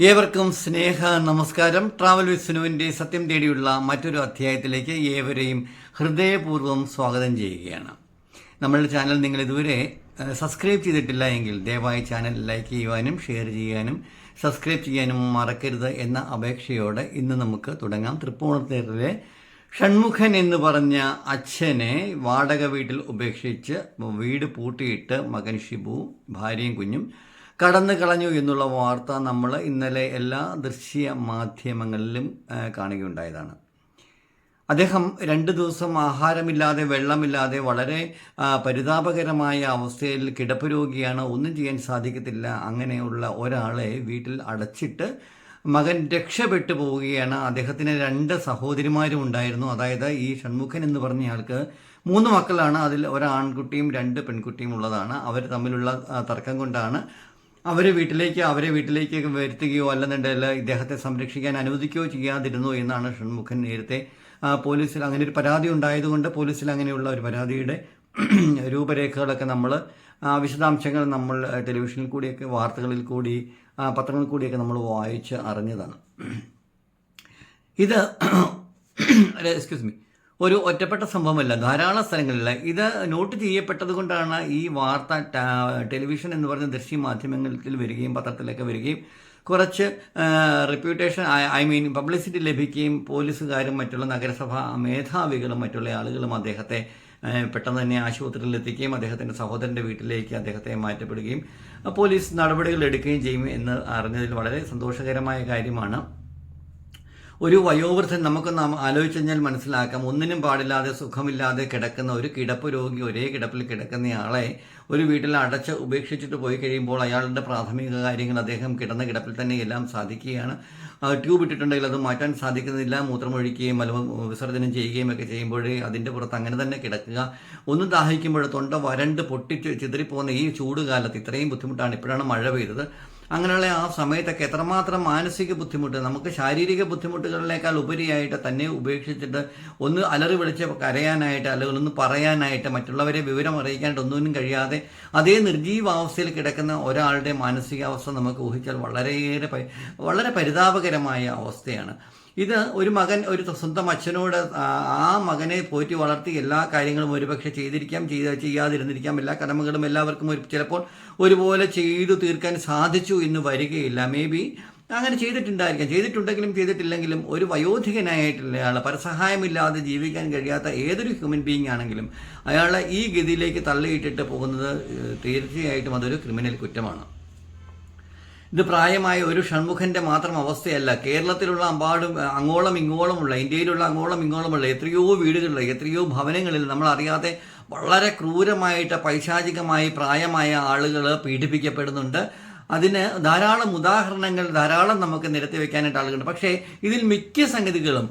ഏവർക്കും സ്നേഹ നമസ്കാരം. ട്രാവൽ വിസ്നുവിന്റെ സത്യം തേടിയുള്ള മറ്റൊരു അധ്യായത്തിലേക്ക് ഏവരെയും ഹൃദയപൂർവം സ്വാഗതം ചെയ്യുകയാണ്. നമ്മളുടെ ചാനൽ നിങ്ങൾ ഇതുവരെ സബ്സ്ക്രൈബ് ചെയ്തിട്ടില്ല എങ്കിൽ ദയവായി ചാനൽ ലൈക്ക് ചെയ്യുവാനും ഷെയർ ചെയ്യാനും സബ്സ്ക്രൈബ് ചെയ്യാനും മറക്കരുത് എന്ന അപേക്ഷയോടെ ഇന്ന് നമുക്ക് തുടങ്ങാം. തൃപ്പൂണിത്തറയിലെ ഷൺമുഖൻ എന്ന് പറഞ്ഞ അച്ഛനെ വാടക വീട്ടിൽ ഉപേക്ഷിച്ച് വീട് പൂട്ടിയിട്ട് മകൻ ഷിബു ഭാര്യയും കുഞ്ഞും കടന്നു കളഞ്ഞു എന്നുള്ള വാർത്ത നമ്മൾ ഇന്നലെ എല്ലാ ദൃശ്യ മാധ്യമങ്ങളിലും കാണുകയുണ്ടായതാണ്. അദ്ദേഹം രണ്ട് ദിവസം ആഹാരമില്ലാതെ വെള്ളമില്ലാതെ വളരെ പരിതാപകരമായ അവസ്ഥയിൽ കിടപ്പ് രോഗിയാണ്. ഒന്നും ചെയ്യാൻ സാധിക്കത്തില്ല. അങ്ങനെയുള്ള ഒരാളെ വീട്ടിൽ അടച്ചിട്ട് മകൻ രക്ഷപ്പെട്ടു പോവുകയാണ്. അദ്ദേഹത്തിന് രണ്ട് സഹോദരിമാരും ഉണ്ടായിരുന്നു. അതായത് ഈ ഷൺമുഖൻ എന്ന് പറഞ്ഞയാൾക്ക് മൂന്ന് മക്കളാണ്. അതിൽ ഒരാൺകുട്ടിയും രണ്ട് പെൺകുട്ടിയും ഉള്ളതാണ്. അവർ തമ്മിലുള്ള തർക്കം കൊണ്ടാണ് അവർ വീട്ടിലേക്ക് അവരെ വീട്ടിലേക്ക് വരുത്തുകയോ അല്ലെന്നുണ്ടെങ്കിൽ ഇദ്ദേഹത്തെ സംരക്ഷിക്കാൻ അനുവദിക്കുകയോ ചെയ്യാതിരുന്നു എന്നാണ് ഷൺമുഖൻ നേരത്തെ പോലീസിൽ അങ്ങനെ ഒരു പരാതി ഉണ്ടായതുകൊണ്ട് പോലീസിൽ അങ്ങനെയുള്ള ഒരു പരാതിയുടെ രൂപരേഖകളൊക്കെ നമ്മൾ വിശദാംശങ്ങൾ നമ്മൾ ടെലിവിഷനിൽ കൂടിയൊക്കെ വാർത്തകളിൽ കൂടി പത്രങ്ങളിൽ കൂടിയൊക്കെ നമ്മൾ വായിച്ച് അറിഞ്ഞതാണ്. ഇത് എക്സ്ക്യൂസ് മീ ഒരു ഒറ്റപ്പെട്ട സംഭവമല്ല. ധാരാളം സ്ഥലങ്ങളില്ല. ഇത് നോട്ട് ചെയ്യപ്പെട്ടത് കൊണ്ടാണ് ഈ വാർത്ത ടെലിവിഷൻ എന്ന് പറഞ്ഞ ദൃശ്യ മാധ്യമങ്ങളിൽ വരികയും പത്രത്തിലൊക്കെ വരികയും കുറച്ച് റെപ്യൂട്ടേഷൻ ഐ മീൻ പബ്ലിസിറ്റി ലഭിക്കുകയും പോലീസുകാരും മറ്റുള്ള നഗരസഭാ മേധാവികളും മറ്റുള്ള ആളുകളും അദ്ദേഹത്തെ പെട്ടെന്ന് തന്നെ ആശുപത്രിയിൽ എത്തിക്കുകയും അദ്ദേഹത്തിന്റെ സഹോദരന്റെ വീട്ടിലേക്ക് അദ്ദേഹത്തെ മാറ്റപ്പെടുകയും പോലീസ് നടപടികൾ എടുക്കുകയും ചെയ്യും എന്ന് അറിഞ്ഞതിൽ വളരെ സന്തോഷകരമായ കാര്യമാണ്. ഒരു വയോവൃദ്ധൻ നമുക്ക് നാം ആലോചിച്ച് കഴിഞ്ഞാൽ മനസ്സിലാക്കാം. ഒന്നിനും പാടില്ലാതെ സുഖമില്ലാതെ കിടക്കുന്ന ഒരു കിടപ്പ് രോഗി ഒരേ കിടപ്പിൽ കിടക്കുന്ന ആളെ ഒരു വീട്ടിൽ അടച്ച് ഉപേക്ഷിച്ചിട്ട് പോയി കഴിയുമ്പോൾ അയാളുടെ പ്രാഥമിക കാര്യങ്ങൾ അദ്ദേഹം കിടന്ന കിടപ്പിൽ തന്നെ എല്ലാം സാധിക്കുകയാണ്. ട്യൂബ് ഇട്ടിട്ടുണ്ടെങ്കിൽ അത് മാറ്റാൻ സാധിക്കുന്നില്ല. മൂത്രമൊഴിക്കുകയും മല വിസർജനം ചെയ്യുകയും ഒക്കെ ചെയ്യുമ്പോഴേ അതിന്റെ പുറത്ത് അങ്ങനെ തന്നെ കിടക്കുക. ഒന്നും ദാഹിക്കുമ്പോൾ തൊണ്ട വരണ്ട് പൊട്ടിച്ച് ചിതറിപ്പോകുന്ന ഈ ചൂട് കാലത്ത് ഇത്രയും ബുദ്ധിമുട്ടാണ്. ഇപ്പോഴാണ് മഴ പെയ്തത്. അങ്ങനെയുള്ള ആ സമയത്തൊക്കെ എത്രമാത്രം മാനസിക ബുദ്ധിമുട്ട് നമുക്ക് ശാരീരിക ബുദ്ധിമുട്ടുകളിനേക്കാൾ ഉപരിയായിട്ട് തന്നെ ഉപേക്ഷിച്ചിട്ട് ഒന്ന് അലറി വിളിച്ച് കരയാനായിട്ട് അല്ലെങ്കിൽ ഒന്ന് പറയാനായിട്ട് മറ്റുള്ളവരെ വിവരം അറിയിക്കാനായിട്ട് ഒന്നിനും കഴിയാതെ അതേ നിർജീവാവസ്ഥയിൽ കിടക്കുന്ന ഒരാളുടെ മാനസികാവസ്ഥ നമുക്ക് ഊഹിച്ചാൽ വളരെയേറെ വളരെ പരിതാപകരമായ അവസ്ഥയാണ്. ഇത് ഒരു മകൻ ഒരു സ്വന്തം അച്ഛനോട് ആ മകനെ പോറ്റി വളർത്തി എല്ലാ കാര്യങ്ങളും ഒരുപക്ഷെ ചെയ്തിരിക്കാം ചെയ്ത ചെയ്യാതിരുന്നിരിക്കാം. എല്ലാ കടമകളും എല്ലാവർക്കും ഒരു ചിലപ്പോൾ ഒരുപോലെ ചെയ്തു തീർക്കാൻ സാധിച്ചു എന്ന് വരികയില്ല. മേ ബി അങ്ങനെ ചെയ്തിട്ടുണ്ടായിരിക്കാം. ചെയ്തിട്ടുണ്ടെങ്കിലും ചെയ്തിട്ടില്ലെങ്കിലും ഒരു വയോധികനായിട്ടുള്ള ആൾ പരസഹായമില്ലാതെ ജീവിക്കാൻ കഴിയാത്ത ഏതൊരു ഹ്യൂമൻ ബീയിങ് ആണെങ്കിലും അയാളെ ഈ ഗതിയിലേക്ക് തള്ളിയിട്ടിട്ട് പോകുന്നത് തീർച്ചയായിട്ടും അതൊരു ക്രിമിനൽ കുറ്റമാണ്. ഇത് പ്രായമായ ഒരു ഷൺമുഖന്റെ മാത്രം അവസ്ഥയല്ല. കേരളത്തിലുള്ള അമ്പാടും അങ്ങോളം ഇങ്ങോളമുള്ള ഇന്ത്യയിലുള്ള അങ്ങോളം ഇങ്ങോളമുള്ള എത്രയോ വീടുകളിൽ എത്രയോ ഭവനങ്ങളിൽ നമ്മൾ അറിയാതെ വളരെ ക്രൂരമായിട്ട് പൈശാചികമായി പ്രായമായ ആളുകൾ പീഡിപ്പിക്കപ്പെടുന്നുണ്ട്. അതിന് ധാരാളം ഉദാഹരണങ്ങൾ ധാരാളം നമുക്ക് നിരത്തി വെക്കാനായിട്ട് ആളുകളുണ്ട്. പക്ഷേ ഇതിൽ മിക്ക സംഗതികളും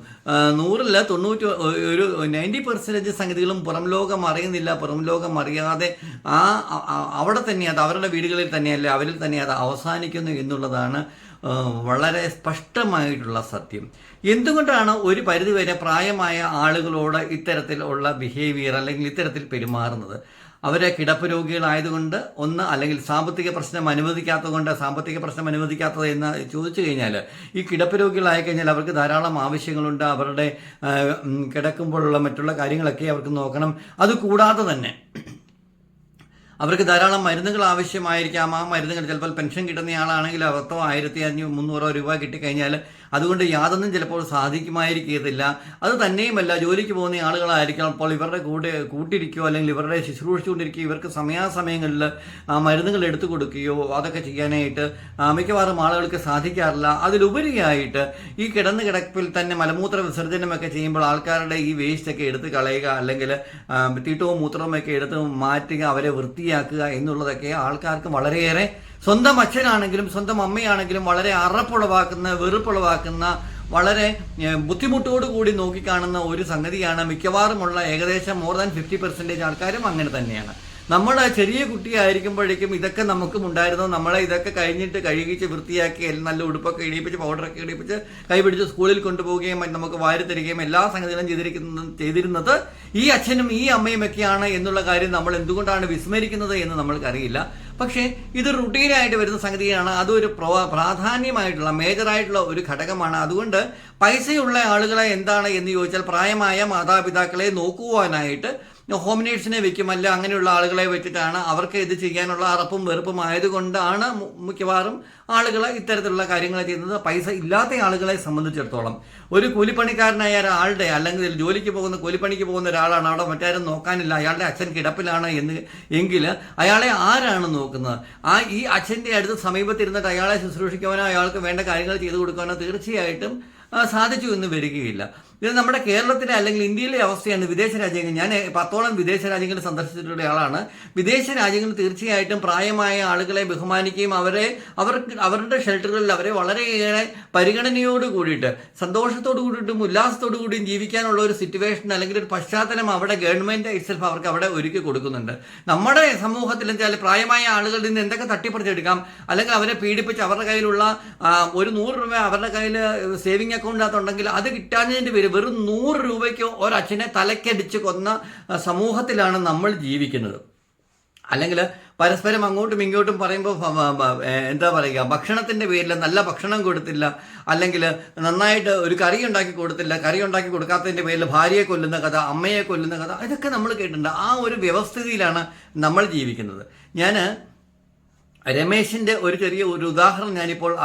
നൂറിൽ തൊണ്ണൂറ്റി ഒരു നയന്റി പെർസെന്റേജ് സംഗതികളും പുറം ലോകം അറിയുന്നില്ല പുറം ലോകം അറിയാതെ ആ അവിടെ തന്നെ അത് അവരുടെ വീടുകളിൽ തന്നെയല്ല അവരിൽ തന്നെ അത് അവസാനിക്കുന്നു എന്നുള്ളതാണ് വളരെ സ്പഷ്ടമായിട്ടുള്ള സത്യം. എന്തുകൊണ്ടാണ് ഒരു പരിധിവരെ പ്രായമായ ആളുകളോട് ഇത്തരത്തിലുള്ള ബിഹേവിയർ അല്ലെങ്കിൽ ഇത്തരത്തിൽ പെരുമാറുന്നത്? അവരെ കിടപ്പ് രോഗികളായതുകൊണ്ട് ഒന്ന് അല്ലെങ്കിൽ സാമ്പത്തിക പ്രശ്നം അനുവദിക്കാത്തതുകൊണ്ട് സാമ്പത്തിക പ്രശ്നം അനുവദിക്കാത്തത് എന്ന് ചോദിച്ചു കഴിഞ്ഞാൽ ഈ കിടപ്പ് രോഗികളായി കഴിഞ്ഞാൽ അവർക്ക് ധാരാളം ആവശ്യങ്ങളുണ്ട്. അവരുടെ കിടക്കുമ്പോഴുള്ള മറ്റുള്ള കാര്യങ്ങളൊക്കെ അവർക്ക് നോക്കണം. അതുകൂടാതെ തന്നെ അവർക്ക് ധാരാളം മരുന്നുകൾ ആവശ്യമായിരിക്കാം. ആ മരുന്നുകൾ ചിലപ്പോൾ പെൻഷൻ കിട്ടുന്ന ആളാണെങ്കിൽ പത്തോ ആയിരത്തി അഞ്ഞൂറ് മുന്നൂറോ രൂപ കിട്ടിക്കഴിഞ്ഞാൽ അതുകൊണ്ട് യാതൊന്നും ചിലപ്പോൾ സാധിക്കുമായിരിക്കത്തില്ല. അത് തന്നെയുമല്ല ജോലിക്ക് പോകുന്ന ആളുകളായിരിക്കാം അപ്പോൾ ഇവരുടെ കൂടെ കൂട്ടിരിക്കുകയോ അല്ലെങ്കിൽ ഇവരുടെ ശുശ്രൂഷിച്ചുകൊണ്ടിരിക്കുകയോ ഇവർക്ക് സമയാസമയങ്ങളിൽ മരുന്നുകൾ എടുത്തു കൊടുക്കുകയോ അതൊക്കെ ചെയ്യാനായിട്ട് മിക്കവാറും ആളുകൾക്ക് സാധിക്കാറില്ല. അതിലുപരിയായിട്ട് ഈ കിടന്നു കിടപ്പിൽ തന്നെ മലമൂത്ര വിസർജനമൊക്കെ ചെയ്യുമ്പോൾ ആൾക്കാരുടെ ഈ വേസ്റ്റ് ഒക്കെ എടുത്ത് കളയുക അല്ലെങ്കിൽ തീട്ടവും മൂത്രവും ഒക്കെ എടുത്ത് മാറ്റുക അവരെ വൃത്തിയാക്കുക എന്നുള്ളതൊക്കെ ആൾക്കാർക്ക് വളരെയേറെ സ്വന്തം അച്ഛനാണെങ്കിലും സ്വന്തം അമ്മയാണെങ്കിലും വളരെ അറപ്പുളവാക്കുന്ന വെറുപ്പുളവാക്കുന്ന വളരെ ബുദ്ധിമുട്ടോട് കൂടി നോക്കിക്കാണുന്ന ഒരു സംഗതിയാണ് മിക്കവാറുമുള്ള ഏകദേശം മോർ ദാൻ ഫിഫ്റ്റി പെർസെന്റേജ് ആൾക്കാരും അങ്ങനെ തന്നെയാണ്. നമ്മൾ ചെറിയ കുട്ടിയായിരിക്കുമ്പോഴേക്കും ഇതൊക്കെ നമുക്കും ഉണ്ടായിരുന്നു. നമ്മളെ ഇതൊക്കെ കഴിഞ്ഞിട്ട് കഴുകിച്ച് വൃത്തിയാക്കി നല്ല ഉടുപ്പൊക്കെ ഇടിപ്പിച്ച് പൗഡറൊക്കെ ഇടിപ്പിച്ച് കൈപിടിച്ച് സ്കൂളിൽ കൊണ്ടുപോവുകയും നമുക്ക് വാരി തരികയും എല്ലാ സംഗതികളും ചെയ്തിരിക്കുന്ന ചെയ്തിരുന്നത് ഈ അച്ഛനും ഈ അമ്മയും ഒക്കെയാണ് എന്നുള്ള കാര്യം നമ്മൾ എന്തുകൊണ്ടാണ് വിസ്മരിക്കുന്നത് എന്ന് നമ്മൾക്കറിയില്ല. പക്ഷേ ഇത് റുട്ടീനായിട്ട് വരുന്ന സംഗതിയാണ്. അതൊരു പ്രോ- പ്രാധാന്യമായിട്ടുള്ള മേജറായിട്ടുള്ള ഒരു ഘടകമാണ്. അതുകൊണ്ട് പൈസയുള്ള ആളുകളെ എന്താണ് എന്ന് ചോദിച്ചാൽ പ്രായമായ മാതാപിതാക്കളെ നോക്കുവാനായിട്ട് ഹോമിനേഴ്സിനെ വെക്കും. അല്ല അങ്ങനെയുള്ള ആളുകളെ വെച്ചിട്ടാണ് അവർക്ക് ഇത് ചെയ്യാനുള്ള അറപ്പും വെറുപ്പും ആയതുകൊണ്ടാണ് മിക്കവാറും ആളുകൾ ഇത്തരത്തിലുള്ള കാര്യങ്ങൾ ചെയ്യുന്നത്. പൈസ ഇല്ലാത്ത ആളുകളെ സംബന്ധിച്ചിടത്തോളം ഒരു കൂലിപ്പണിക്കാരനായ ഒരാളുടെ അല്ലെങ്കിൽ ജോലിക്ക് പോകുന്ന കൂലിപ്പണിക്ക് പോകുന്ന ഒരാളാണ് അവിടെ മറ്റാരും നോക്കാനില്ല. അയാളുടെ അച്ഛൻ കിടപ്പിലാണ് എന്ന് എങ്കിൽ അയാളെ ആരാണ് നോക്കുന്നത്? ആ ഈ അച്ഛന്റെ അടുത്ത് സമീപത്തിരുന്നിട്ട് അയാളെ ശുശ്രൂഷിക്കുവാനോ അയാൾക്ക് വേണ്ട കാര്യങ്ങൾ ചെയ്തു കൊടുക്കാനോ തീർച്ചയായിട്ടും സാധിച്ചു എന്ന് വരികയില്ല. ഇത് നമ്മുടെ കേരളത്തിലെ അല്ലെങ്കിൽ ഇന്ത്യയിലെ അവസ്ഥയാണ് വിദേശ രാജ്യങ്ങൾ. ഞാൻ പത്തോളം വിദേശ രാജ്യങ്ങൾ സന്ദർശിച്ചിട്ടുള്ള ആളാണ്. വിദേശ രാജ്യങ്ങൾ തീർച്ചയായിട്ടും പ്രായമായ ആളുകളെ ബഹുമാനിക്കുകയും അവരെ അവർക്ക് അവരുടെ ഷെൽട്ടറുകളിൽ അവരെ വളരെയേറെ പരിഗണനയോട് കൂടിയിട്ട് സന്തോഷത്തോടു കൂടിയിട്ടും ഉല്ലാസത്തോടു കൂടിയും ജീവിക്കാനുള്ള ഒരു സിറ്റുവേഷൻ അല്ലെങ്കിൽ ഒരു പശ്ചാത്തലം അവിടെ ഗവൺമെന്റ് ഇറ്റ്സെൽഫ് അവർക്ക് അവിടെ ഒരുക്കി കൊടുക്കുന്നുണ്ട്. നമ്മുടെ സമൂഹത്തിൽ വെച്ചാൽ പ്രായമായ ആളുകളിൽ നിന്ന് എന്തൊക്കെ തട്ടിപ്പറിച്ചെടുക്കാം? അല്ലെങ്കിൽ അവരെ പീഡിപ്പിച്ച് അവരുടെ കയ്യിലുള്ള ഒരു നൂറ് രൂപ അവരുടെ കയ്യിൽ സേവിങ് അക്കൗണ്ടിനകത്തുണ്ടെങ്കിൽ അത് കിട്ടാഞ്ഞതിന്റെ പേര് വെറും നൂറ് രൂപയ്ക്കോ ഒരച്ഛനെ തലക്കടിച്ച് കൊന്ന സമൂഹത്തിലാണ് നമ്മൾ ജീവിക്കുന്നത്. അല്ലെങ്കിൽ പരസ്പരം അങ്ങോട്ടും ഇങ്ങോട്ടും പറയുമ്പോൾ എന്താ പറയുക ഭക്ഷണത്തിന്റെ പേരിൽ നല്ല ഭക്ഷണം കൊടുത്തില്ല അല്ലെങ്കിൽ നന്നായിട്ട് ഒരു കറി ഉണ്ടാക്കി കൊടുത്തില്ല കറി ഉണ്ടാക്കി കൊടുക്കാത്തതിന്റെ പേരിൽ ഭാര്യയെ കൊല്ലുന്ന കഥ അമ്മയെ കൊല്ലുന്ന കഥ ഇതൊക്കെ നമ്മൾ കേട്ടിട്ടുണ്ട്. ആ ഒരു വ്യവസ്ഥിതിയിലാണ് നമ്മൾ ജീവിക്കുന്നത്. ഞാൻ രമേശിന്റെ ഒരു ചെറിയ ഒരു ഉദാഹരണം ഞാനിപ്പോൾ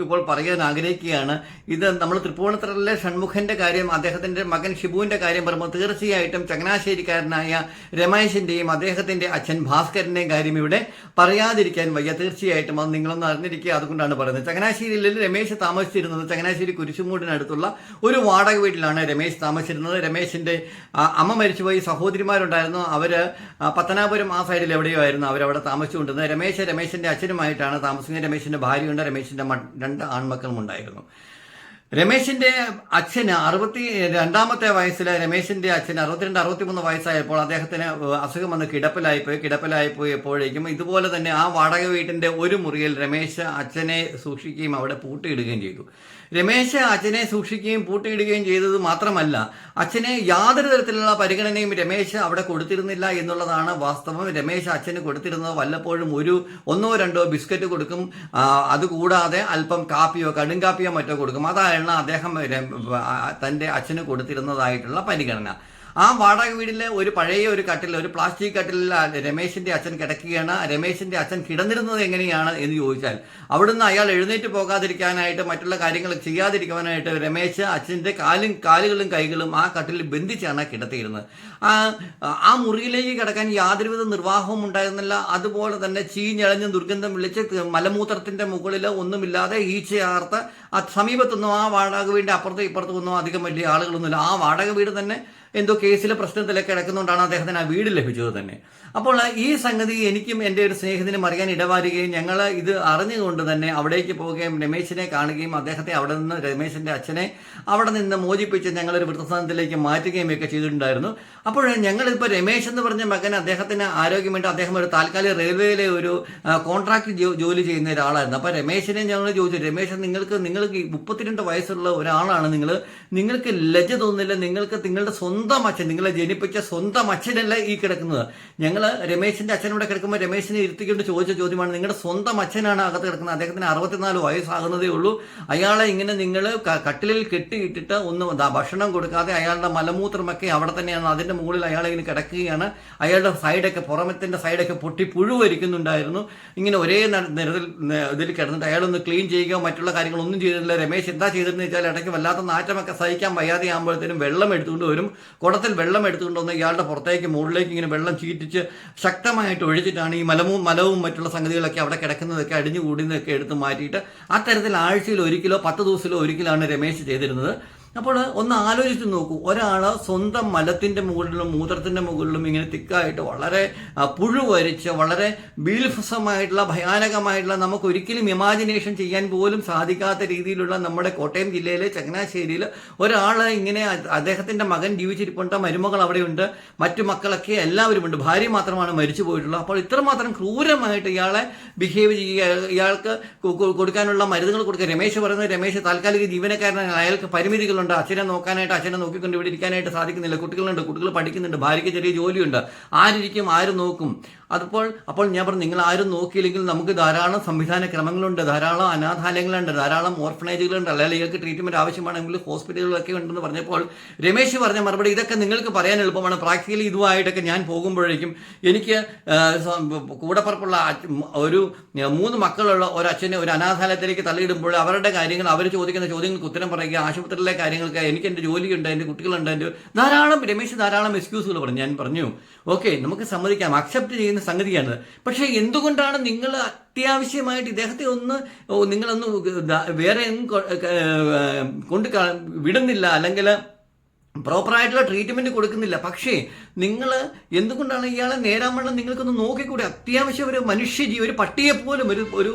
ഇപ്പോൾ പറയാൻ ആഗ്രഹിക്കുകയാണ്. ഇത് നമ്മൾ തൃപ്പൂണിത്തുറയിലെ ഷൺമുഖന്റെ കാര്യം അദ്ദേഹത്തിന്റെ മകൻ ഷിബുവിന്റെ കാര്യം പറയുമ്പോൾ തീർച്ചയായിട്ടും ചങ്ങനാശ്ശേരിക്കാരനായ രമേശിന്റെയും അദ്ദേഹത്തിന്റെ അച്ഛൻ ഭാസ്കരന്റെയും കാര്യം ഇവിടെ പറയാതിരിക്കാൻ വയ്യ. തീർച്ചയായിട്ടും അത് നിങ്ങളൊന്ന് അറിഞ്ഞിരിക്കുക. അതുകൊണ്ടാണ് പറയുന്നത്. ചങ്ങനാശ്ശേരിയിൽ രമേശ് താമസിച്ചിരുന്നത് ചങ്ങനാശ്ശേരി കുരിശുമൂടിനടുത്തുള്ള ഒരു വാടക വീട്ടിലാണ് രമേശ് താമസിച്ചിരുന്നത്. രമേശിന്റെ അമ്മ മരിച്ചുപോയി സഹോദരിമാരുണ്ടായിരുന്നു. അവർ പത്തനാപുരം ആ സൈഡിൽ എവിടെയോ ആയിരുന്നു അവരവിടെ താമസിച്ചുകൊണ്ടിരുന്നത്. രമേശ് രമേശിന്റെ അച്ഛനുമായിട്ടാണ് താമസിക്കുന്നത് രമേശിന്റെ ഭാര്യയുണ്ട്. രമേശിന്റെ രണ്ട് ആൺമക്കളും ഉണ്ടായിരുന്നു രമേശിന്റെ അച്ഛന് അറുപത്തി രണ്ടാമത്തെ വയസ്സിൽ രമേശിന്റെ അച്ഛന് അറുപത്തിരണ്ട് അറുപത്തിമൂന്ന് വയസ്സായപ്പോൾ അദ്ദേഹത്തിന് അസുഖം വന്ന് കിടപ്പിലായിപ്പോയി എപ്പോഴേക്കും ഇതുപോലെ തന്നെ ആ വാടക വീട്ടിന്റെ ഒരു മുറിയിൽ രമേശ് അച്ഛനെ സൂക്ഷിക്കുകയും അവിടെ പൂട്ടിയിടുകയും ചെയ്തു. രമേശ് അച്ഛനെ സൂക്ഷിക്കുകയും പൂട്ടിയിടുകയും ചെയ്തത് മാത്രമല്ല അച്ഛനെ യാതൊരു തരത്തിലുള്ള പരിഗണനയും രമേശ് അവിടെ കൊടുത്തിരുന്നില്ല എന്നുള്ളതാണ് വാസ്തവം. രമേശ് അച്ഛന് കൊടുത്തിരുന്നത് വല്ലപ്പോഴും ഒരു ഒന്നോ രണ്ടോ ബിസ്ക്കറ്റ് കൊടുക്കും അതുകൂടാതെ അല്പം കാപ്പിയോ കടും കാപ്പിയോ മറ്റോ കൊടുക്കും. അതായിരുന്നു അദ്ദേഹം തന്റെ അച്ഛന് കൊടുത്തിരുന്നതായിട്ടുള്ള പരിഗണന. ആ വാടക വീടിൽ ഒരു പഴയ ഒരു കട്ടിൽ ഒരു പ്ലാസ്റ്റിക് കട്ടിലിൽ രമേശിന്റെ അച്ഛൻ കിടക്കുകയാണ്. രമേശിന്റെ അച്ഛൻ കിടന്നിരുന്നത് എങ്ങനെയാണ് എന്ന് ചോദിച്ചാൽ അവിടുന്ന് അയാൾ എഴുന്നേറ്റ് പോകാതിരിക്കാനായിട്ട് മറ്റുള്ള കാര്യങ്ങൾ ചെയ്യാതിരിക്കാനായിട്ട് രമേശ് അച്ഛന്റെ കാലും കാലുകളും കൈകളും ആ കട്ടിൽ ബന്ധിച്ചാണ് കിടത്തിയിരുന്നത്. ആ ആ മുറിയിലേക്ക് കിടക്കാൻ യാതൊരുവിധ നിർവാഹവും ഉണ്ടായിരുന്നില്ല. അതുപോലെ തന്നെ ചീഞ്ഞളഞ്ഞ് ദുർഗന്ധം വിളിച്ച് മലമൂത്രത്തിന്റെ മുകളിൽ ഒന്നുമില്ലാതെ ഈച്ചയാർത്ത് ആ സമീപത്തൊന്നും ആ വാടക വീടിന്റെ അപ്പുറത്തും ഇപ്പുറത്തും ഒന്നും അധികം വലിയ ആളുകളൊന്നുമില്ല. ആ വാടക വീട് തന്നെ എന്തോ കേസിലെ പ്രശ്നത്തിലൊക്കെ കിടക്കുന്നതുകൊണ്ടാണ് അദ്ദേഹത്തിന് ആ വീട് ലഭിച്ചത് തന്നെ. അപ്പോൾ ഈ സംഗതി എനിക്കും എന്റെ ഒരു സ്നേഹത്തിനും അറിയാൻ ഇടവാരുകയും ഞങ്ങൾ ഇത് അറിഞ്ഞുകൊണ്ട് തന്നെ അവിടേക്ക് പോവുകയും രമേശിനെ കാണുകയും അദ്ദേഹത്തെ അവിടെ നിന്ന് രമേശിന്റെ അച്ഛനെ അവിടെ നിന്ന് മോചിപ്പിച്ച് ഞങ്ങളൊരു വൃത്തസ്ഥാനത്തിലേക്ക് മാറ്റുകയും ഒക്കെ ചെയ്തിട്ടുണ്ടായിരുന്നു. അപ്പോൾ ഞങ്ങളിപ്പോൾ രമേശ് എന്ന് പറഞ്ഞ മകൻ അദ്ദേഹത്തിന് ആരോഗ്യം വേണ്ടി അദ്ദേഹം ഒരു താൽക്കാലിക റെയിൽവേയിലെ ഒരു കോൺട്രാക്ട് ജോലി ചെയ്യുന്ന ഒരാളായിരുന്നു. അപ്പോൾ രമേശിനെ ഞങ്ങൾ ചോദിച്ചു രമേശ് നിങ്ങൾക്ക് നിങ്ങൾക്ക് മുപ്പത്തിരണ്ട് വയസ്സുള്ള ഒരാളാണ് നിങ്ങൾ നിങ്ങൾക്ക് ലജ്ജ തോന്നില്ല നിങ്ങൾക്ക് നിങ്ങളുടെ സ്വന്തം അച്ഛൻ നിങ്ങളെ ജനിപ്പിച്ച സ്വന്തം അച്ഛനല്ല ഈ കിടക്കുന്നത്. ഞങ്ങൾ രമേശിന്റെ അച്ഛനോടെ കിടക്കുമ്പോൾ രമേശിനെ ഇരുത്തിക്കൊണ്ട് ചോദിച്ച ചോദ്യമാണ് നിങ്ങളുടെ സ്വന്തം അച്ഛനാണ് അകത്ത് കിടക്കുന്നത്? അദ്ദേഹത്തിന് അറുപത്തിനാല് വയസ്സാകുന്നതേ ഉള്ളൂ. അയാളെ ഇങ്ങനെ നിങ്ങൾ കട്ടിലിൽ കെട്ടിയിട്ടിട്ട് ഒന്നും ഭക്ഷണം കൊടുക്കാതെ അയാളുടെ മലമൂത്രമൊക്കെ അവിടെ തന്നെയാണ്. അതിന്റെ മുകളിൽ അയാളെ ഇങ്ങനെ കിടക്കുകയാണ്. അയാളുടെ സൈഡൊക്കെ പുറമത്തിന്റെ സൈഡൊക്കെ പൊട്ടി പുഴുവരിക്കുന്നുണ്ടായിരുന്നു. ഇങ്ങനെ ഒരേ നിരത്തിൽ ഇതിൽ കിടന്നിട്ട് അയാളൊന്ന് ക്ലീൻ ചെയ്യുക മറ്റുള്ള കാര്യങ്ങളൊന്നും ചെയ്തിട്ടില്ല. രമേശ് എന്താ ചെയ്തിരുന്നു വെച്ചാൽ ഇടയ്ക്ക് വല്ലാത്ത നാറ്റമൊക്കെ സഹിക്കാൻ വയ്യാതെ ആകുമ്പോഴത്തേനും വെള്ളം എടുത്തുകൊണ്ട് വരും. കുടത്തിൽ വെള്ളം എടുത്തുകൊണ്ട് വന്ന് ഇയാളുടെ പുറത്തേക്ക് മുകളിലേക്ക് ഇങ്ങനെ വെള്ളം ചീറ്റിച്ച് ശക്തമായിട്ട് ഒഴിച്ചിട്ടാണ് ഈ മലവും മലവും മറ്റുള്ള സംഗതികളൊക്കെ അവിടെ കിടക്കുന്നതൊക്കെ അടിഞ്ഞു കൂടുന്നതൊക്കെ എടുത്ത് മാറ്റിയിട്ട് അത്തരത്തിൽ ആഴ്ചയിൽ ഒരിക്കലോ പത്ത് ദിവസത്തിലോ ഒരിക്കലാണ് രമേശ് ചെയ്തിരുന്നത്. അപ്പോൾ ഒന്ന് ആലോചിച്ച് നോക്കൂ. ഒരാൾ സ്വന്തം മലത്തിന്റെ മുകളിലും മൂത്രത്തിന്റെ മുകളിലും ഇങ്ങനെ തിക്കായിട്ട് വളരെ പുഴു വരിച്ച് വളരെ ബീൽഫസമായിട്ടുള്ള ഭയാനകമായിട്ടുള്ള നമുക്ക് ഒരിക്കലും ഇമാജിനേഷൻ ചെയ്യാൻ പോലും സാധിക്കാത്ത രീതിയിലുള്ള നമ്മുടെ കോട്ടയം ജില്ലയിലെ ചങ്ങനാശ്ശേരിയിൽ ഒരാൾ ഇങ്ങനെ അദ്ദേഹത്തിന്റെ മകൻ ജീവിച്ചിരിപ്പുണ്ട് മരുമകൾ അവിടെയുണ്ട് മറ്റു മക്കളൊക്കെ എല്ലാവരുമുണ്ട്. ഭാര്യ മാത്രമാണ് മരിച്ചു പോയിട്ടുള്ളത്. അപ്പോൾ ഇത്രമാത്രം ക്രൂരമായിട്ട് ഇയാളെ ബിഹേവ് ചെയ്യുക ഇയാൾക്ക് കൊടുക്കാനുള്ള മരുന്നുകൾ കൊടുക്കുക. രമേശ് പറയുന്നത് രമേശ് താൽക്കാലിക ജീവനക്കാരനാണ് അയാൾക്ക് പരിമിതികളുണ്ട്. അച്ഛനെ നോക്കാനായിട്ട് അച്ഛനെ നോക്കിക്കൊണ്ട് ഇവിടെ ഇരിക്കാനായിട്ട് സാധിക്കുന്നില്ല. കുട്ടികളുണ്ട് കുട്ടികൾ പഠിക്കുന്നുണ്ട് ഭാര്യയ്ക്ക് ചെറിയ ജോലിയുണ്ട്. ആരിരിക്കും ആര് നോക്കും? അതിപ്പോൾ അപ്പോൾ ഞാൻ പറഞ്ഞു നിങ്ങൾ ആരും നോക്കിയില്ലെങ്കിൽ നമുക്ക് ധാരാളം സംവിധാന ക്രമങ്ങളുണ്ട് ധാരാളം അനാഥാലയങ്ങളുണ്ട് ധാരാളം ഓർഫനേജുകളുണ്ട് അല്ലെങ്കിൽ ഇയാൾക്ക് ട്രീറ്റ്മെന്റ് ആവശ്യമാണെങ്കിൽ ഹോസ്പിറ്റലുകളൊക്കെ ഉണ്ടെന്ന് പറഞ്ഞപ്പോൾ രമേശ് പറഞ്ഞ മറുപടി ഇതൊക്കെ നിങ്ങൾക്ക് പറയാൻ എളുപ്പമാണ്. പ്രാക്ടിക്കലി ഇതുമായിട്ടൊക്കെ ഞാൻ പോകുമ്പോഴേക്കും എനിക്ക് കൂടപ്പുറപ്പുള്ള ഒരു മൂന്ന് മക്കളുള്ള ഒരു അച്ഛനെ ഒരു അനാഥാലയത്തിലേക്ക് തള്ളിയിടുമ്പോൾ അവരുടെ കാര്യങ്ങൾ അവർ ചോദിക്കുന്ന ചോദ്യങ്ങൾക്ക് ഉത്തരം പറയുക ആശുപത്രിയിലെ കാര്യങ്ങൾക്ക് എനിക്ക് എന്റെ ജോലിയുണ്ട് എന്റെ കുട്ടികളുണ്ട് എന്റെ ധാരാളം രമേശ് ധാരാളം എക്സ്ക്യൂസുകൾ പറഞ്ഞു. ഞാൻ പറഞ്ഞു ഓക്കെ നമുക്ക് സമ്മതിക്കാം അക്സെപ്റ്റ് ചെയ്യുന്ന സംഗതിയാണ്. പക്ഷേ എന്തുകൊണ്ടാണ് നിങ്ങൾ അത്യാവശ്യമായിട്ട് ഇദ്ദേഹത്തെ ഒന്ന് നിങ്ങളൊന്ന് വേറെ കൊണ്ട് വിടുന്നില്ല. അല്ലെങ്കിൽ പ്രോപ്പറായിട്ടുള്ള ട്രീറ്റ്മെന്റ് കൊടുക്കുന്നില്ല. പക്ഷേ നിങ്ങൾ എന്തുകൊണ്ടാണ് ഇയാളെ നേരാമണ്ണം നിങ്ങൾക്കൊന്ന് നോക്കിക്കൂടെ. അത്യാവശ്യം ഒരു മനുഷ്യജീവി ഒരു പട്ടിയെ പോലും ഒരു ഒരു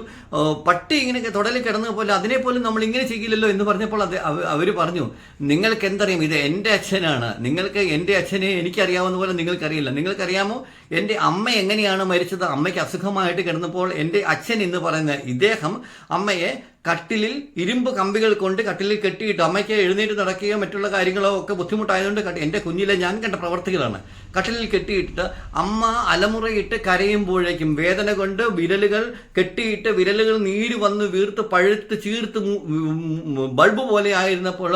പട്ടി ഇങ്ങനെ തുടലിൽ കിടന്ന പോലെ അതിനെ പോലും നമ്മൾ ഇങ്ങനെ ചെയ്യില്ലല്ലോ എന്ന് പറഞ്ഞപ്പോൾ അത് അവർ പറഞ്ഞു നിങ്ങൾക്ക് എന്തറിയാം? ഇത് എന്റെ അച്ഛനാണ്. നിങ്ങൾക്ക് എന്റെ അച്ഛനെ എനിക്കറിയാവുന്ന പോലെ നിങ്ങൾക്കറിയില്ല. നിങ്ങൾക്കറിയാമോ? എന്റെ അമ്മ എങ്ങനെയാണ് മരിച്ചത്? അമ്മയ്ക്ക് അസുഖമായിട്ട് കിടന്നപ്പോൾ എന്റെ അച്ഛൻ എന്ന് പറയുന്ന ഇദ്ദേഹം അമ്മയെ കട്ടിലിൽ ഇരുമ്പ് കമ്പികൾ കൊണ്ട് കട്ടിലിൽ കെട്ടിയിട്ട് അമ്മയ്ക്ക് എഴുന്നേറ്റ് നടക്കുകയോ മറ്റുള്ള കാര്യങ്ങളോ ഒക്കെ ബുദ്ധിമുട്ടായതുകൊണ്ട് എന്റെ കുഞ്ഞിലെ ഞാൻ കണ്ട പ്രവർത്തികളാണ്. കട്ടിലിൽ കെട്ടിയിട്ടിട്ട് അമ്മ അലമുറയിട്ട് കരയുമ്പോഴേക്കും വേദന കൊണ്ട് വിരലുകൾ കെട്ടിയിട്ട് വിരലുകൾ നീര് വന്ന് വീർത്ത് പഴുത്ത് ചീർത്ത് ബൾബ് പോലെ ആയിരുന്നപ്പോൾ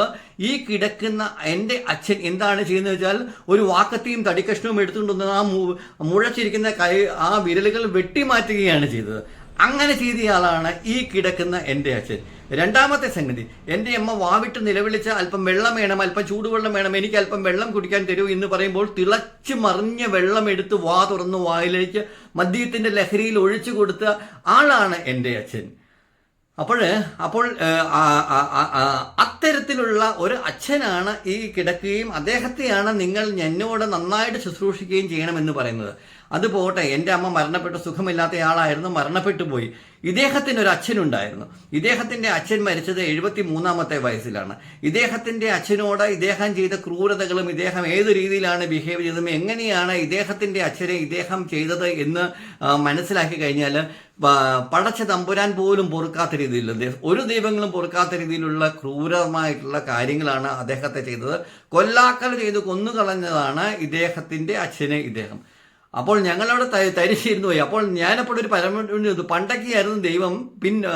ഈ കിടക്കുന്ന എന്റെ അച്ഛൻ എന്താണ് ചെയ്യുന്നത് വെച്ചാൽ ഒരു വാക്കത്തിയും തടിക്കഷ്ണവും എടുത്തുകൊണ്ട് വന്ന് ആ മുഴച്ചിരിക്കുന്ന കൈ ആ വിരലുകൾ വെട്ടിമാറ്റുകയാണ് ചെയ്തത്. അങ്ങനെ ചെയ്തയാളാണ് ഈ കിടക്കുന്ന എന്റെ അച്ഛൻ. രണ്ടാമത്തെ സംഗതി എന്റെ അമ്മ വാവിട്ട് നിലവിളിച്ച അല്പം വെള്ളം വേണം അല്പം ചൂടുവെള്ളം വേണം എനിക്ക് അല്പം വെള്ളം കുടിക്കാൻ തരൂ എന്ന് പറയുമ്പോൾ തിളച്ച് മറിഞ്ഞ വെള്ളം എടുത്ത് വാ തുറന്ന് വായിലേക്ക് മദ്യത്തിന്റെ ലഹരിയിൽ ഒഴിച്ചു കൊടുത്ത ആളാണ് എന്റെ അച്ഛൻ. അപ്പോൾ അപ്പോൾ അത്തരത്തിലുള്ള ഒരു അച്ഛനാണ് ഈ കിടക്കുകയും അദ്ദേഹത്തെയാണ് നിങ്ങൾ എന്നോട് നന്നായിട്ട് ശുശ്രൂഷിക്കുകയും ചെയ്യണമെന്ന് പറയുന്നത്. അതുപോട്ടെ എന്റെ അമ്മ മരണപ്പെട്ട സുഖമില്ലാത്ത ആളായിരുന്നു മരണപ്പെട്ടു പോയി. ഇദ്ദേഹത്തിന് ഒരു അച്ഛനുണ്ടായിരുന്നു ഇദ്ദേഹത്തിന്റെ അച്ഛൻ മരിച്ചത് എഴുപത്തി മൂന്നാമത്തെ വയസ്സിലാണ്. ഇദ്ദേഹത്തിന്റെ അച്ഛനോട് ഇദ്ദേഹം ചെയ്ത ക്രൂരതകളും ഇദ്ദേഹം ഏത് രീതിയിലാണ് ബിഹേവ് ചെയ്തതും എങ്ങനെയാണ് ഇദ്ദേഹത്തിന്റെ അച്ഛനെ ഇദ്ദേഹം ചെയ്തത് എന്ന് മനസ്സിലാക്കി കഴിഞ്ഞാൽ പടച്ച തമ്പുരാൻ പോലും പൊറുക്കാത്ത രീതിയിൽ ഒരു ദൈവങ്ങളും പൊറുക്കാത്ത രീതിയിലുള്ള ക്രൂരമായിട്ടുള്ള കാര്യങ്ങളാണ് അദ്ദേഹത്തെ ചെയ്തത്. കൊല്ലാക്കൽ ചെയ്ത് കൊന്നുകളഞ്ഞതാണ് ഇദ്ദേഹത്തിന്റെ അച്ഛനെ ഇദ്ദേഹം. അപ്പോൾ ഞങ്ങളവിടെ തരിച്ചിരുന്നു പോയി അപ്പോൾ ഞാനപ്പോൾ ഒരു പരമ പണ്ടൊക്കെയായിരുന്നു ദൈവം പിന്നെ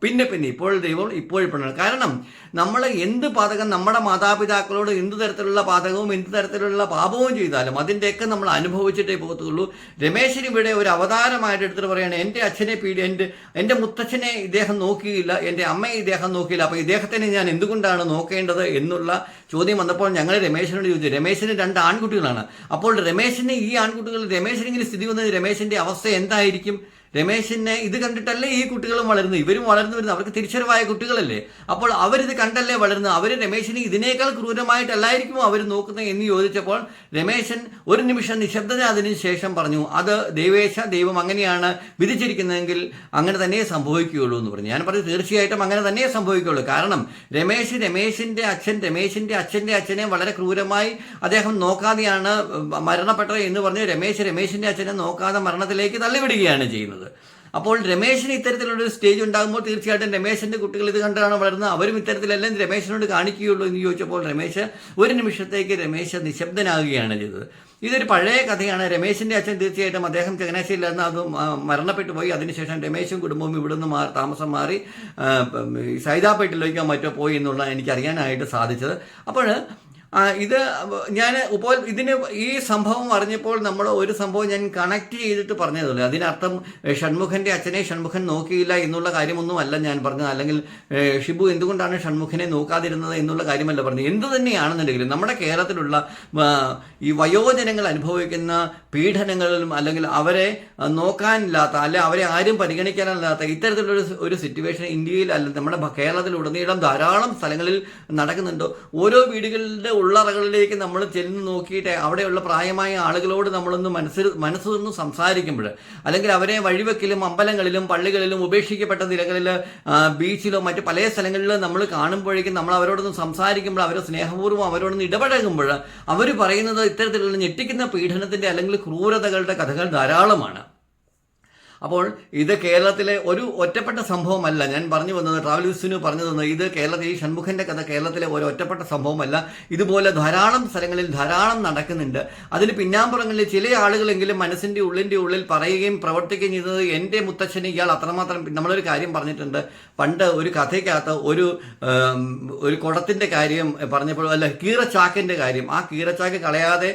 പിന്നെ പിന്നെ ഇപ്പോൾ ദൈവം ഇപ്പോഴിപ്പോഴാണ് കാരണം നമ്മൾ എന്ത് പാതകം നമ്മുടെ മാതാപിതാക്കളോട് എന്ത് തരത്തിലുള്ള പാതകവും എന്ത് തരത്തിലുള്ള പാപവും ചെയ്താലും അതിന്റെയൊക്കെ നമ്മൾ അനുഭവിച്ചിട്ടേ പോകത്തുള്ളൂ. രമേശിന് ഇവിടെ ഒരു അവതാരമായിട്ട് എടുത്തിട്ട് പറയുകയാണ് എന്റെ അച്ഛനെ പീഡി എന്റെ എന്റെ മുത്തച്ഛനെ ഇദ്ദേഹം നോക്കിയില്ല എന്റെ അമ്മയെ ഇദ്ദേഹം നോക്കിയില്ല അപ്പോൾ ഇദ്ദേഹത്തിന് ഞാൻ എന്തുകൊണ്ടാണ് നോക്കേണ്ടത്? എന്നുള്ള ചോദ്യം വന്നപ്പോൾ ഞങ്ങൾ രമേശിനോട് ചോദിച്ചു രമേശിന് രണ്ട് ആൺകുട്ടികളാണ്. അപ്പോൾ രമേശിന് ഈ ആൺകുട്ടികൾ രമേശിനെങ്കിലും സ്ഥിതി വന്നത് രമേശിന്റെ അവസ്ഥ എന്തായിരിക്കും? രമേശിനെ ഇത് കണ്ടിട്ടല്ലേ ഈ കുട്ടികളും വളരുന്നു ഇവരും വളർന്നു വരുന്നു അവർക്ക് തിരിച്ചറിവായ കുട്ടികളല്ലേ. അപ്പോൾ അവരിത് കണ്ടല്ലേ വളരുന്നത്? അവർ രമേശിനെ ഇതിനേക്കാൾ ക്രൂരമായിട്ടല്ലായിരിക്കും അവർ നോക്കുന്നത് എന്ന് ചോദിച്ചപ്പോൾ രമേശൻ ഒരു നിമിഷം നിശബ്ദത അതിന് ശേഷം പറഞ്ഞു അത് ദൈവേശ ദൈവം അങ്ങനെയാണ് വിധിച്ചിരിക്കുന്നതെങ്കിൽ അങ്ങനെ തന്നെ സംഭവിക്കുകയുള്ളൂ എന്ന് പറഞ്ഞു. ഞാൻ പറഞ്ഞു തീർച്ചയായിട്ടും അങ്ങനെ തന്നെ സംഭവിക്കുകയുള്ളൂ. കാരണം രമേശ് രമേശിന്റെ അച്ഛൻ രമേശിന്റെ അച്ഛന്റെ അച്ഛനെ വളരെ ക്രൂരമായി അദ്ദേഹം നോക്കാതെയാണ് മരണപ്പെട്ടത് എന്ന് പറഞ്ഞ് രമേശ് രമേശിന്റെ അച്ഛനെ നോക്കാതെ മരണത്തിലേക്ക് തള്ളിവിടുകയാണ് ചെയ്യുന്നത്. അപ്പോൾ രമേശിന് ഇത്തരത്തിലുള്ളൊരു സ്റ്റേജ് ഉണ്ടാകുമ്പോൾ തീർച്ചയായിട്ടും രമേശിന്റെ കുട്ടികൾ ഇത് കണ്ടാണ് വളർന്നത് അവരും ഇത്തരത്തിലെല്ലാം രമേശിനോട് കാണിക്കുകയുള്ളൂ എന്ന് ചോദിച്ചപ്പോൾ രമേശ് ഒരു നിമിഷത്തേക്ക് രമേശ് നിശബ്ദനാകുകയാണ് ചെയ്തത്. ഇതൊരു പഴയ കഥയാണ്. രമേശിന്റെ അച്ഛൻ തീർച്ചയായിട്ടും അദ്ദേഹം ചങ്ങനാശ്ശേരിയിലായിരുന്നു അത് മരണപ്പെട്ടു പോയി. അതിനുശേഷം രമേശും കുടുംബവും ഇവിടുന്ന് മാറി താമസം മാറി സൈതാപേട്ടിലേക്കോ മറ്റോ പോയി എന്നുള്ള എനിക്കറിയാനായിട്ട് സാധിച്ചത്. അപ്പോൾ ഇത് ഞാൻ ഇപ്പോൾ ഇതിന് ഈ സംഭവം അറിഞ്ഞപ്പോൾ നമ്മൾ ഒരു സംഭവം ഞാൻ കണക്ട് ചെയ്തിട്ട് പറഞ്ഞതല്ലേ? അതിനർത്ഥം ഷൺമുഖന്റെ അച്ഛനെ ഷൺമുഖൻ നോക്കിയില്ല എന്നുള്ള കാര്യമൊന്നുമല്ല ഞാൻ പറഞ്ഞത്. അല്ലെങ്കിൽ ഷിബു എന്തുകൊണ്ടാണ് ഷൺമുഖനെ നോക്കാതിരുന്നത് എന്നുള്ള കാര്യമല്ല പറഞ്ഞത്. എന്ത് തന്നെയാണെന്നുണ്ടെങ്കിലും നമ്മുടെ കേരളത്തിലുള്ള ഈ വയോജനങ്ങൾ അനുഭവിക്കുന്ന പീഡനങ്ങളിലും അല്ലെങ്കിൽ അവരെ നോക്കാനില്ലാത്ത അല്ലെ അവരെ ആരും പരിഗണിക്കാനില്ലാത്ത ഇത്തരത്തിലുള്ള ഒരു- സിറ്റുവേഷൻ ഇന്ത്യയിൽ അല്ല നമ്മുടെ കേരളത്തിലുടനീളം ധാരാളം സ്ഥലങ്ങളിൽ നടക്കുന്നുണ്ട്. ഓരോ വീടുകളുടെ ഉള്ളറകളിലേക്ക് നമ്മൾ ചെന്ന് നോക്കിയിട്ട് അവിടെയുള്ള പ്രായമായ ആളുകളോട് നമ്മളൊന്ന് മനസ്സിൽ മനസ്സ് തുറന്ന് സംസാരിക്കുമ്പോൾ അല്ലെങ്കിൽ അവരെ വഴിവെക്കിലും അമ്പലങ്ങളിലും പള്ളികളിലും ഉപേക്ഷിക്കപ്പെട്ട നിലകളിൽ ബീച്ചിലോ മറ്റ് പല സ്ഥലങ്ങളിലും നമ്മൾ കാണുമ്പോഴേക്കും നമ്മൾ അവരോടൊന്ന് സംസാരിക്കുമ്പോൾ അവരെ സ്നേഹപൂർവം അവരോടൊന്ന് ഇടപഴകുമ്പോൾ അവർ പറയുന്നത് ഇത്തരത്തിലുള്ള ഞെട്ടിക്കുന്ന പീഡനത്തിന്റെ അല്ലെങ്കിൽ ക്രൂരതകളുടെ കഥകൾ ധാരാളമാണ്. അപ്പോൾ ഇത് കേരളത്തിലെ ഒരു ഒറ്റപ്പെട്ട സംഭവമല്ല. ഞാൻ പറഞ്ഞു വന്നത് ട്രാവൽ വിസിനു പറഞ്ഞു തന്നത് ഇത് കേരളത്തിൽ ഈ ഷൺമുഖന്റെ കഥ കേരളത്തിലെ ഒരു ഒറ്റപ്പെട്ട സംഭവമല്ല. ഇതുപോലെ ധാരാളം സ്ഥലങ്ങളിൽ ധാരാളം നടക്കുന്നുണ്ട്. അതിന് പിന്നാമ്പുറങ്ങളിൽ ചില ആളുകളെങ്കിലും മനസ്സിന്റെ ഉള്ളിന്റെ ഉള്ളിൽ പറയുകയും പ്രവർത്തിക്കുകയും ചെയ്തത് എന്റെ മുത്തച്ഛന് ഇയാൾ അത്രമാത്രം നമ്മളൊരു കാര്യം പറഞ്ഞിട്ടുണ്ട്. പണ്ട് ഒരു കഥയ്ക്കകത്ത് ഒരു ഒരു കുടത്തിന്റെ കാര്യം പറഞ്ഞപ്പോൾ അല്ല കീറച്ചാക്കിന്റെ കാര്യം. ആ കീറച്ചാക്ക് കളയാതെ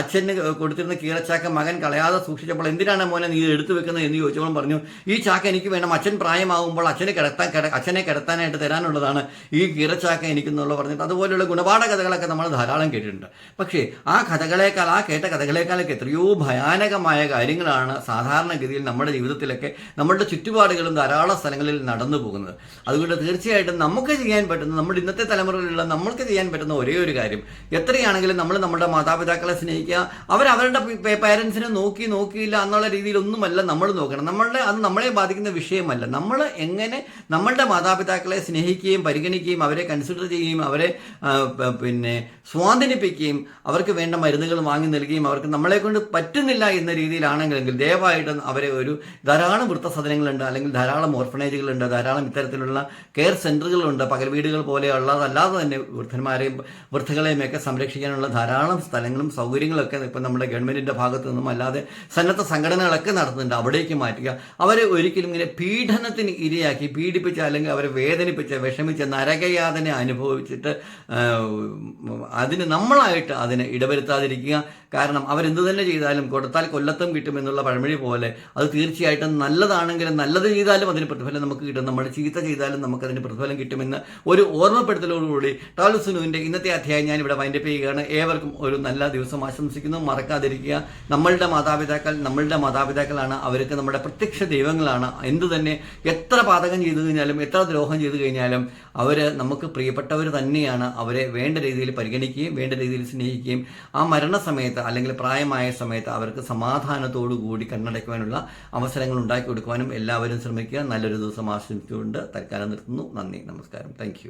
അച്ഛന് കൊടുത്തിരുന്ന കീറച്ചാക്ക് മകൻ കളയാതെ സൂക്ഷിച്ചപ്പോൾ എന്തിനാണ് മോനെ നീ എടുത്തു വെക്കുന്നത് എന്ന് ചോദിച്ചപ്പോൾ പറഞ്ഞു ഈ ചാക്ക എനിക്ക് വേണം. അച്ഛൻ പ്രായമാകുമ്പോൾ അച്ഛനെ കിടത്താൻ കിട അച്ഛനെ കിടത്താനായിട്ട് തരാനുള്ളതാണ്. ഈ കീറച്ചാക്ക എനിക്കെന്നുള്ള പറഞ്ഞിട്ട് അതുപോലെയുള്ള ഗുണപാഠ കഥകളൊക്കെ നമ്മൾ ധാരാളം കേട്ടിട്ടുണ്ട്. പക്ഷേ ആ കഥകളേക്കാൾ ആ കേട്ട കഥകളേക്കാളൊക്കെ എത്രയോ ഭയാനകമായ കാര്യങ്ങളാണ് സാധാരണഗതിയിൽ നമ്മുടെ ജീവിതത്തിലൊക്കെ നമ്മുടെ ചുറ്റുപാടുകളും ധാരാളം സ്ഥലങ്ങളിൽ നടന്നു പോകുന്നത്. അതുകൊണ്ട് തീർച്ചയായിട്ടും നമുക്ക് ചെയ്യാൻ പറ്റുന്ന നമ്മുടെ ഇന്നത്തെ തലമുറയിലുള്ള നമ്മൾക്ക് ചെയ്യാൻ പറ്റുന്ന ഒരേ ഒരു കാര്യം എത്രയാണെങ്കിലും നമ്മൾ നമ്മുടെ മാതാപിതാക്കളെ സ്നേഹിക്കുക അവർ അവരുടെ പേരൻസിനെ നോക്കി നോക്കിയില്ല എന്നുള്ള രീതിയിലൊന്നുമല്ല നമ്മൾ നോക്കണം. നമ്മളുടെ അത് നമ്മളെ ബാധിക്കുന്ന വിഷയമല്ല. നമ്മൾ എങ്ങനെ നമ്മളുടെ മാതാപിതാക്കളെ സ്നേഹിക്കുകയും പരിഗണിക്കുകയും അവരെ കൺസിഡർ ചെയ്യുകയും അവരെ പിന്നെ സ്വാധീനിപ്പിക്കുകയും അവർക്ക് വേണ്ട മരുന്നുകൾ വാങ്ങി നൽകുകയും അവർക്ക് നമ്മളെ കൊണ്ട് പറ്റുന്നില്ല എന്ന രീതിയിലാണെങ്കിലെങ്കിൽ ദയവായിട്ട് അവരെ ഒരു ധാരാളം വൃത്തസദനങ്ങളുണ്ട് അല്ലെങ്കിൽ ധാരാളം ഓർഫനേജുകളുണ്ട് ധാരാളം ഇത്തരത്തിലുള്ള കെയർ സെന്ററുകളുണ്ട്. പകൽ വീടുകൾ പോലെയുള്ളതല്ലാതെ തന്നെ വൃദ്ധന്മാരെയും വൃദ്ധകളെയും ഒക്കെ സംരക്ഷിക്കാനുള്ള ധാരാളം സ്ഥലങ്ങളും സൗകര്യങ്ങളൊക്കെ ഇപ്പം നമ്മുടെ ഗവൺമെന്റിന്റെ ഭാഗത്തു നിന്നും അല്ലാതെ സന്നദ്ധ സംഘടനകളൊക്കെ നടത്തുന്നുണ്ട്. അവിടേക്ക് മാറ്റുക. അവരെ ഒരിക്കലും ഇങ്ങനെ പീഡനത്തിന് ഇരയാക്കി പീഡിപ്പിച്ച് അല്ലെങ്കിൽ അവരെ വേദനിപ്പിച്ച വിഷമിച്ച നരകയാതന അനുഭവിച്ചിട്ട് അതിന് നമ്മളായിട്ട് അതിനെ ഇടവരുത്താതിരിക്കുക. കാരണം അവരെന്ത് തന്നെ ചെയ്താലും കൊടുത്താൽ കൊല്ലത്തും കിട്ടുമെന്നുള്ള പഴമൊഴി പോലെ അത് തീർച്ചയായിട്ടും നല്ലതാണെങ്കിലും നല്ലത് ചെയ്താലും അതിന് പ്രതിഫലം നമുക്ക് കിട്ടും. നമ്മൾ ചീത്ത ചെയ്താലും നമുക്ക് അതിന് പ്രതിഫലം കിട്ടുമെന്ന് ഒരു ഓർമ്മപ്പെടുത്തലോടുകൂടി ടാലുസുനുവിന്റെ ഇന്നത്തെ അധ്യായം ഞാൻ ഇവിടെ വൈൻഡപ്പ് ചെയ്യുകയാണ്. ഏവർക്കും ഒരു നല്ല ദിവസം ആശംസിക്കുന്നു. മറക്കാതിരിക്കുക. നമ്മളുടെ മാതാപിതാക്കൾ നമ്മളുടെ മാതാപിതാക്കളാണ്. അവർക്ക് നമ്മുടെ പ്രത്യക്ഷ ദൈവങ്ങളാണ്. എന്തു തന്നെ എത്ര പാതകം ചെയ്തു കഴിഞ്ഞാലും എത്ര ദ്രോഹം ചെയ്തു കഴിഞ്ഞാലും അവർ നമുക്ക് പ്രിയപ്പെട്ടവർ തന്നെയാണ്. അവരെ വേണ്ട രീതിയിൽ പരിഗണിക്കുകയും വേണ്ട രീതിയിൽ സ്നേഹിക്കുകയും ആ മരണസമയത്ത് അല്ലെങ്കിൽ പ്രായമായ സമയത്ത് അവർക്ക് സമാധാനത്തോടു കൂടി കണ്ണടയ്ക്കുവാനുള്ള അവസരങ്ങൾ ഉണ്ടാക്കി കൊടുക്കുവാനും എല്ലാവരും ശ്രമിക്കുക. നല്ലൊരു ദിവസം ആശംസിച്ചുകൊണ്ട് തൽക്കാലം നിർത്തുന്നു. നന്ദി. നമസ്കാരം. താങ്ക്